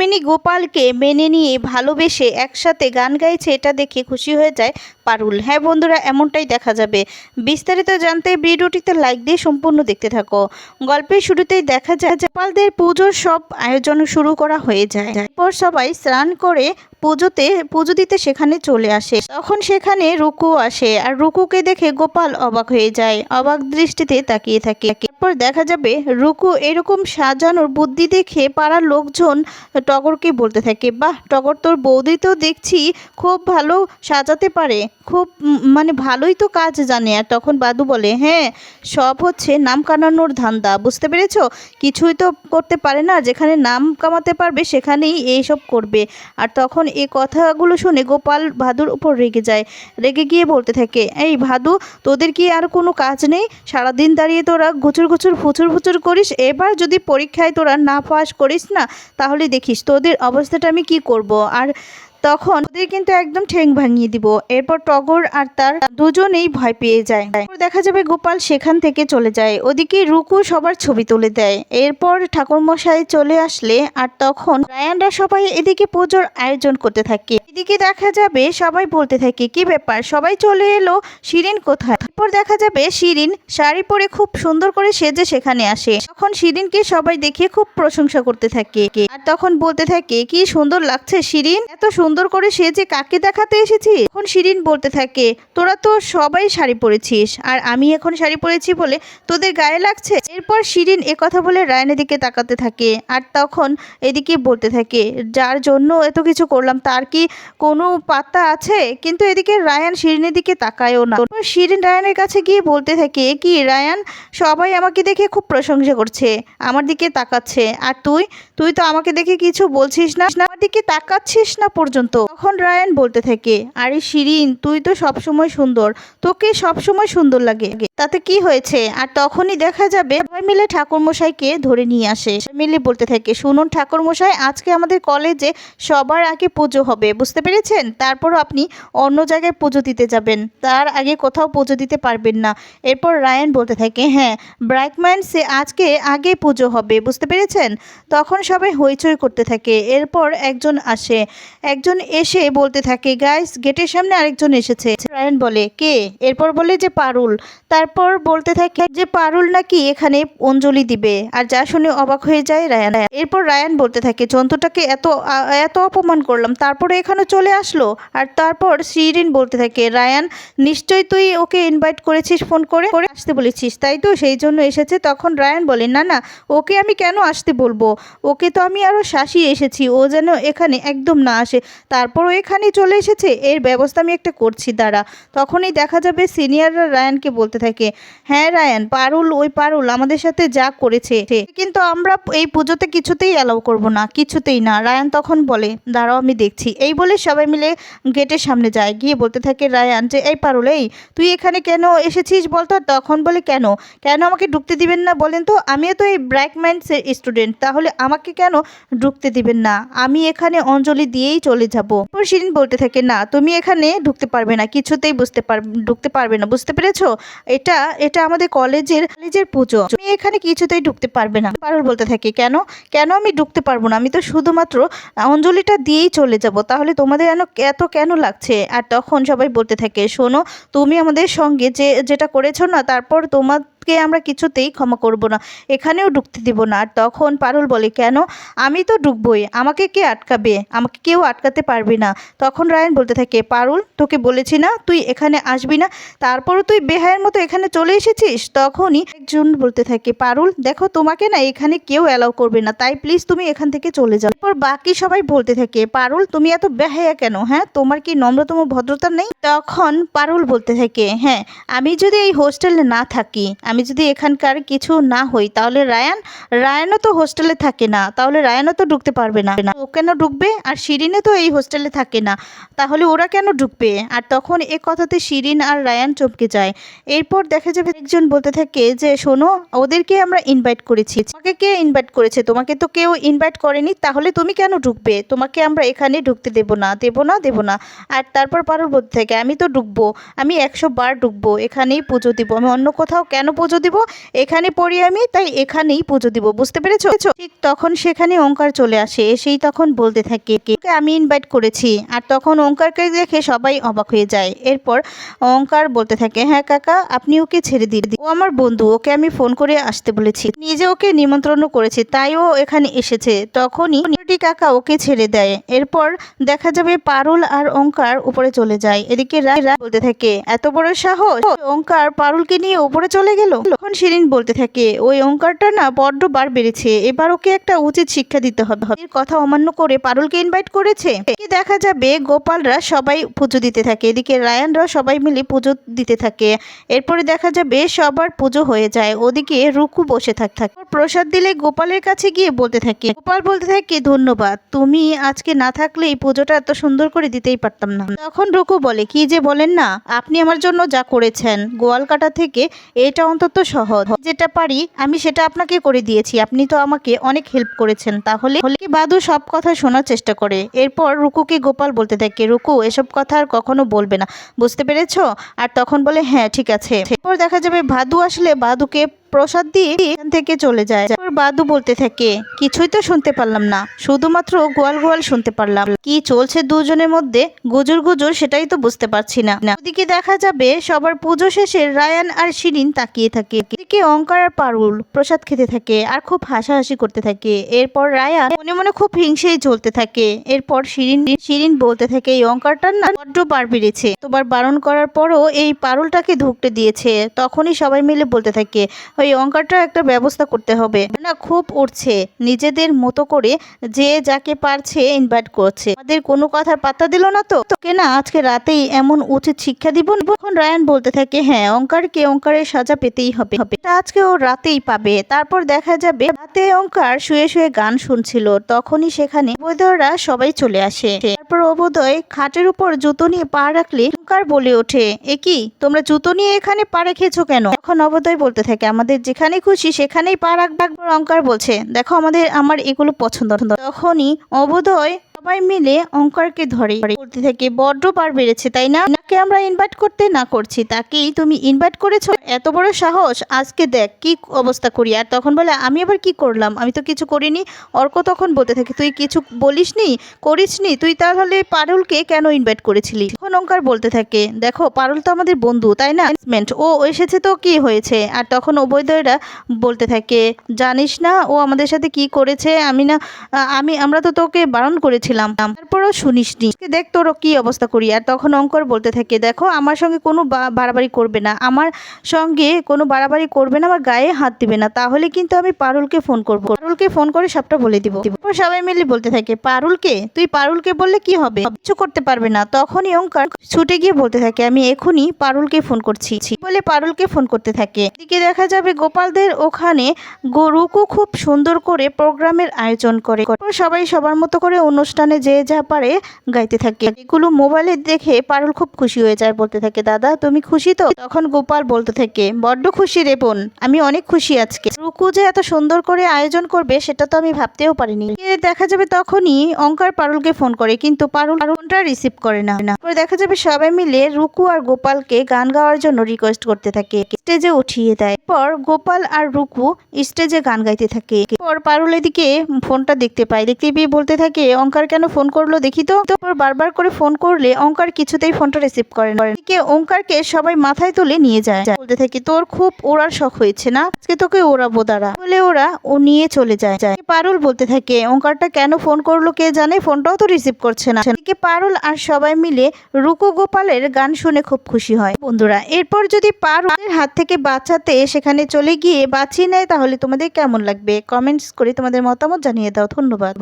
রুক্মিণী গোপালকে মেনে নিয়ে ভালোবেসে একসাথে গান গাইছে এটা দেখে খুশি হয়ে যায় পারুল। হ্যাঁ বন্ধুরা, এমনটাই দেখা যাবে। বিস্তারিত জানতে ভিডিওটিতে লাইক দিয়ে সম্পূর্ণ দেখতে থাকো। গল্পের শুরুতেই দেখা যায় যে গোপালদের পুজোর সব আয়োজন শুরু করা হয়ে যায়। এরপর সবাই স্নান করে পুজোতে, পুজো দিতে সেখানে চলে আসে। তখন সেখানে রুকু আসে আর রুকুকে দেখে গোপাল অবাক হয়ে যায়, অবাক দৃষ্টিতে তাকিয়ে থাকে। এরপর দেখা যাবে, রুকু এরকম সাজানোর বুদ্ধি দেখে পাড়ার লোকজন টগরকে বলতে থাকে, বাহ, টগর তোর বৌদি তো দেখছি খুব ভালো সাজাতে পারে। খুব মানে ভালোই তো কাজ জানে। আর তখন বাদু বলে হ্যাঁ সব হচ্ছে নাম কামানোর ধান্দা, বুঝতে পেরেছ? কিছুই তো করতে পারে না, যেখানে নাম কামাতে পারবে সেখানেই এইসব করবে। আর তখন এ কথাগুলো শুনে গোপাল ভাদুর উপর রেগে যায়, রেগে গিয়ে বলতে থাকে, এই ভাদু, তোদের কি আর কোনো কাজ নেই? সারাদিন দাঁড়িয়ে তোরা গুচুর গুচুর ফুচুর ফুচুর করিস। এবার যদি পরীক্ষায় তোরা না পাস করিস না, তাহলে দেখিস তোদের অবস্থাটা আমি কি করব? আর তখন ওদের কিন্তু একদম ঠেং ভাঙিয়ে দিব। এরপর টগর আর তার দুজনেই ভয় পেয়ে যায়। দেখা যাবে গোপাল সেখান থেকে চলে যায়। ওদিকে রুকু সবার ছবি তুলে দেয়। এরপর ঠাকুরমশাই চলে আসলে আর তখন রায়ানরা সবাই এদিকে পুজোর আয়োজন করতে থাকে। এদিকে দেখা যাবে সবাই বলতে থাকে, কি ব্যাপার? সবাই চলে এলো? শিরিন কোথায়? এরপর দেখা যাবে শিরিন শাড়ি পরে খুব সুন্দর করে সেজে সেখানে আসে। তখন শিরিনকে সবাই দেখে খুব প্রশংসা করতে থাকে। আর তখন বলতে থাকে, কি সুন্দর লাগছে শিরিন? এত সুন্দর করে সেজে কাকে দেখাতে এসেছি? এখন শিরিন বলতে থাকে, তোরা তো সবাই শাড়ি পরেছিস, আর আমি এখন শাড়ি পরেছি বলে তোদের গায়ে লাগছে? এরপর শিরিন এ কথা বলে রায়নের দিকে তাকাতে থাকে, আর তখন এদিকে বলতে থাকে, যার জন্য এত কিছু করলাম, তার কি কোনো পাত্তা আছে? কিন্তু এদিকে রায়ান শিরিনের দিকে তাকায়ও না। শিরিন রায়ানের কাছে গিয়ে বলতে থাকে, কি রায়ান, সবাই আমাকে দেখে খুব প্রশংসা করছে, আমার দিকে তাকাচ্ছে, আর তুই তুই তো আমাকে দেখে কিছু বলছিস না, আমার দিকে তাকাচ্ছিস না পর্যন্ত। তখন রায়ান বলতে থাকে আরে শিরিন তুই তো সবসময় সুন্দর। তোকে সবসময় সুন্দর লাগে। তাতে কি হয়েছে? আর তখনই দেখা যাবে সবাই মিলে ঠাকুরমশাইকে ধরে নিয়ে আসে। মিলে বলতে থাকে, শুনুন ঠাকুরমশাই, আজকে আমাদের কলেজে সবার আগে পুজো হবে, বুঝতে পেরেছেন? তারপর আপনি অন্য জায়গায় পুজো দিতে যাবেন। তার আগে কোথাও পুজো দিতে পারবেন না। এরপর রায়ান বলতে থাকে হ্যাঁ ব্রাইকম্যান সে আজকে আগে পুজো হবে, বুঝতে পেরেছেন? তখন সবাই হইচই করতে থাকে। এরপর একজন আসে। একজন এসে বলতে থাকে, গাইস, গেটের সামনে আরেকজন এসেছে। রায়ান বলে, কে? এরপর বলে যে, পারুল। তারপর বলতে থাকে যে পারুল নাকি এখানে অঞ্জলি দিবে। আর যা শুনে অবাক হয়ে যায় রায়ান। এরপর রায়ান বলতে থাকে, জন্তুটাকে এত এত অপমান করলাম, তারপরে এখানে চলে আসলো? আর তারপর শিরিন বলতে থাকে, রায়ান, নিশ্চয়ই তুই ওকে ইনভাইট করেছিস ফোন করে করে আসতে বলেছিস, তাই তো? সেই জন্য এসেছে। তখন রায়ান বলে, না না, ওকে আমি কেন আসতে বলব? ওকে তো আমি আরও শাসিয়ে এসেছি, ও যেন এখানে একদম না আসে। তারপরও এখানে চলে এসেছে, এর ব্যবস্থা আমি একটা করছি, দাঁড়া। তখনই দেখা যাবে সিনিয়ররা রায়ানকে বলতে থাকে হ্যাঁ রায়ান, পারুল, ওই পারুল আমাদের সাথে যা করেছে কিন্তু আমরা এই পুজোতে কিছুতেই অ্যালাউ করব না, কিছুতেই না। রায়ান তখন বলে, দাঁড়াও, আমি দেখছি। এই বলে সবাই মিলে গেটের সামনে যায়। গিয়ে বলতে থাকে রায়ান যে, এই পারুল, এই, তুই এখানে কেন এসেছিস বলতো? তখন বলে, কেন? কেন আমাকে ঢুকতে দিবেন না বলেন তো? আমিও তো এই ব্র্যাকম্যান্সের স্টুডেন্ট তাহলে আমাকে কেন ঢুকতে দিবেন না? আমি এখানে অঞ্জলি দিয়েই চলে যাব। শিরিন বলতে থাকে, না, তুমি এখানে ঢুকতে পারবে না, কিছুতেই বুঝতে পার, ঢুকতে পারবে না। বুঝতে পেরেছ? এটা এটা এটা আমাদের কলেজের কলেজের পুজো। তুমি এখানে কিছুতেই ঢুকতে পারবে না। পারুল বলতে থাকে, কেন? কেন আমি ঢুকতে পারব না? আমি তো শুধুমাত্র অঞ্জলিটা দিয়েই চলে যাব। তাহলে তোমাদের যেন এত কেন লাগছে? আর তখন সবাই বলতে থাকে, শোনো, তুমি আমাদের সঙ্গে যে, যেটা করেছ না, তারপর তোমাকে আমরা কিছুতেই ক্ষমা করব না, এখানেও ঢুকতে দিব না। আর তখন পারুল বলে, কেন? আমি তো ঢুকবই, আমাকে কে আটকাবে? আমাকে কেউ আটকাতে পারবে না। তখন রায়ন বলতে থাকে, পারুল, তোকে বলেছি না, তুই এখানে আসবি না, তারপরও তুই বেহায়ের মতো এখানে চলে এসেছিস? তখনই একজন বলতে থাকে, পারুল, দেখো তোমাকে না এখানে কেউ অ্যালাউ করবে না, তাই প্লিজ তুমি এখান থেকে চলে যাও। এরপর বাকি সবাই বলতে থাকে, পারুল, তুমি এত বেহায়া কেন? হ্যাঁ তোমার কি নম্রতম ভদ্রতা নেই? তখন পারুল বলতে থাকে হ্যাঁ আমি যদি এই হোস্টেলে না থাকি, আমি যদি এখানকার কিছু না হই, তাহলে রায়ান, রায়ানও তো হোস্টেলে থাকে না, তাহলে রায়ানও তো ঢুকতে পারবে না। ও কেন ঢুকবে? আর শিরিনে তো এই হোস্টেলে থাকে না। তাহলে ওরা কেন ঢুকবে? আর তখন এ কথাতে শিরিন আর রায়ান চমকে যায়। এরপর দেখা যাবে একজন বলতে থাকে যে, শোনো, ওদেরকে আমরা ইনভাইট করেছি। তোমাকে কে ইনভাইট করেছে? তোমাকে তো কেউ ইনভাইট করেনি, তাহলে তুমি কেন ঢুকবে? তোমাকে আমরা এখানে ঢুকতে দেবো না দেবো না দেবো না। আর তারপর পারুল বলতে থাকে, আমি তো ঢুকবো, আমি একশো বার ঢুকবো, এখানেই পুজো দিব। আমি অন্য কোথাও কেন পুজো পুজো দিব, এখানে পড়ি আমি, তাই এখানেই পুজো দিব, বুঝতে পেরেছ? ঠিক তখন সেখানে ওঙ্কার চলে আসে, এসেই তখন বলতে থাকে "ওকে আমি ইনভাইট করেছি, আর তখন ওঙ্কারকে দেখে সবাই অবাক হয়ে যায়। এরপর ওঙ্কার বলতে থাকে হ্যাঁ কাকা, আপনি ওকে ছেড়ে দিন। ও আমার বন্ধু, ওকে আমি ফোন করে আসতে বলেছি। নিজে ওকে নিমন্ত্রণ করেছি, তাই ও এখানে এসেছে। তখনই কাকা ওকে ছেড়ে দেয়। এরপর দেখা যাবে পারুল আর ওঙ্কার উপরে চলে যায়। এদিকে রায় বলতে থাকে, এত বড় সাহস? ওঙ্কার পারুলকে নিয়ে উপরে চলে গেল? তখন শিরিন বলতে থাকে, ওই ওঙ্কারটা না বড্ড বার বেড়েছে, এবার ওকে একটা উচিত শিক্ষা দিতে হবে। এর কথা অমান্য করে পারুলকে ইনভাইট করেছে। দেখা যাবে গোপালরা সবাই পুজো দিতে থাকে, এদিকে রায়ানরা সবাই মিলে পুজো দিতে থাকে। এরপরে দেখা যাবে সবার পুজো হয়ে যায়, ওদিকে রুকু বসে থাক, থাকে। প্রসাদ দিলে গোপালের কাছে গিয়ে বলতে থাকে, গোপাল বলতে থাকে, ধন্যবাদ, তুমি আজকে না থাকলে এই পুজোটা এত সুন্দর করে দিতেই পারতাম না। তখন রুকু বলে, কি যে বলেন না, আপনি আমার জন্য যা করেছেন গোয়াল কাটা থেকে এটা অন্তত সহজ। যেটা পারি, আমি সেটা আপনাকে করে দিয়েছি। আপনি তো আমাকে অনেক হেল্প করেছেন। তাহলে হলে বাদু সব কথা শোনার চেষ্টা করে? এরপর রুকুকে গোপাল বলতে থাকে, রুকু, এসব কথা আর কখনো বলবে না। বুঝতে পেরেছ? আর তখন বলে হ্যাঁ ঠিক আছে। এরপর দেখা যাবে ভাদু আসলে বাদুকে প্রসাদ দিয়ে এখান থেকে চলে যায়। বাদু বলতে থাকে, কিছুই তো শুনতে পারলাম না। শুধুমাত্র গোয়াল গোয়াল শুনতে পারলাম। কি চলছে দুজনের মধ্যে? গুজুর গুজুর, সেটাই তো বুঝতে পারছি না। ওদিকে দেখা যাবে, সবার পুজো শেষে রায়ান আর শিরিন তাকিয়ে থাকে। এদিকে অঙ্কার আর পারুল প্রসাদ খেতে থাকে আর খুব হাসাহাসি করতে থাকে। এরপর রায়ান মনে মনে খুব হিংসেই চলতে থাকে। এরপর শিরিন শিরিন বলতে থাকে, এই অঙ্কারটার না বড্ড বার বেড়েছে। তোবার বারণ করার পরও এই পারুলটাকে ধুকতে দিয়েছে। তখনই সবাই মিলে বলতে থাকে ওই অঙ্কারটা একটা ব্যবস্থা করতে হবে। না, খুব উঠছে নিজেদের মতো করে যে যাকে পারছে ইনভাইট করছে। আমাদের কোনো কথার পাত্তা দিল না তো। তোকে না আজকে রাতেই এমন উচিত শিক্ষা দিব তখন রায়ান বলতে থাকে হ্যাঁ অঙ্কারকে অঙ্কারের সাজা পেতেই হবে। এটা আজকে ও রাতেই পাবে। তারপর দেখা যাবে, রাতে অঙ্কার শুয়ে শুয়ে গান শুনছিল। তখনই সেখানে অবোধয়রা সবাই চলে আসে। তারপর অবোধয় খাটের উপর জুতো নিয়ে পা রাখলে টুকার বলে ওঠে, এ কি? তোমরা জুতো নিয়ে এখানে পা রেখেছো কেন? এখন অবোধয় বলতে থাকে, আমাদের যেখানে খুশি সেখানেই পা রাখবে। অঙ্কার বলছে, দেখো, আমাদের, আমার এগুলো পছন্দ তখনই অবোধয় সবাই মিলে অঙ্কারকে ধরে, বলতে থাকে, বড্ড পার বেড়েছে, তাই না? নাকে আমরা ইনভাইট করতে না করছি, তাকেই তুমি ইনভাইট করেছ? এত বড় সাহস, আজকে দেখ কি অবস্থা করি। আর তখন বলে, আমি আবার কি করলাম? আমি তো কিছু করিনি। অর্ক তখন বলতে থাকে, তুই কিছু বলিসনি? করিসনি? তুই তাহলে পারুলকে কেন ইনভাইট করেছিলি? তখন অঙ্কার বলতে থাকে, দেখো, পারুল তো আমাদের বন্ধু, তাই না? ও এসেছে তো কি হয়েছে? আর তখন অবৈধরা বলতে থাকে, জানিস না ও আমাদের সাথে কি করেছে? আমি না, আমি, আমরা তো তোকে বারণ করেছিলাম। তারপরও শুনিসনি। আজকে দেখ তোর কি অবস্থা করি। আর তখন অঙ্কর বলতে দেখো, আমার সঙ্গে কোনো বাড়াবাড়ি করবে না। আমার সঙ্গে কোনো বাড়াবাড়ি করবে না, আমার গায়ে হাত দিবে না। তাহলে কিন্তু আমি পারুলকে ফোন করব। পারুলকে ফোন করে সবটা বলে দিব। তারপর সবাই মিলে বলতে থাকে, পারুলকে? তুই পারুলকে বললে কি হবে? কিছু করতে পারবে না। তখনই অঙ্কার ছুটে গিয়ে বলতে থাকে, আমি এখনই পারুলকে ফোন করছি। বলে, পারুলকে ফোন করতে থাকে। এদিকে দেখা যাবে, গোপালদের ওখানে গরুকু খুব সুন্দর করে প্রোগ্রামের আয়োজন করে। সবাই সবার মতো করে অনুষ্ঠানে যে যা পারে গাইতে থাকে। এগুলো মোবাইলে দেখে পারুল খুব খুশি। হয়ে যায় বলতে থাকে, দাদা, তুমি খুশি তো? তখন গোপাল বলতে থাকে, বড্ড খুশি রেপন আমি অনেক খুশি আজকে। রুকু যে এত সুন্দর করে আয়োজন করবে, সেটা তো আমি ভাবতেও পারিনি। দেখা যাবে তখনই অঙ্কার পারুলকে ফোন করে, কিন্তু পারুল ফোনটা রিসিভ করে না। দেখা যাবে সবাই মিলে রুকু আর গোপালকে গান গাওয়ার জন্য রিকোয়েস্ট করতে থাকে। স্টেজে উঠিয়ে দেয়। পর গোপাল আর রুকু স্টেজে গান গাইতে থাকে। পর পারুল এদিকে ফোনটা দেখতে পায়। দেখতে পেয়ে বলতে থাকে, অঙ্কার কেন ফোন করল দেখি তো? বারবার করে ফোন করলে অঙ্কার কিছুতেই ফোনটা রিসিভ করে না। এদিকে ওঙ্কারকে সবাই মাথায় তুলে নিয়ে যায়। বলতে থাকে, তোর খুব ওড়ার শখ হয়েছে না? আজকে তোকে ওড়াবো। দাঁড়া বলে ওরা ও নিয়ে চলে যায়। পারুল বলতে থাকে, ওঙ্কারটা কেন ফোন করল কে জানে? ফোনটাও তো রিসিভ করছে না। এদিকে পারুল আর সবাই মিলে রুকু গোপালের গান শুনে খুব খুশি হয়। বন্ধুরা, এরপর যদি পারুলের হাত থেকে বাঁচাতে সেখানে চলে গিয়ে বাঁচিয়ে নেয়, তাহলে তোমাদের কেমন লাগবে? কমেন্টস করে তোমাদের মতামত জানিয়ে দাও। ধন্যবাদ।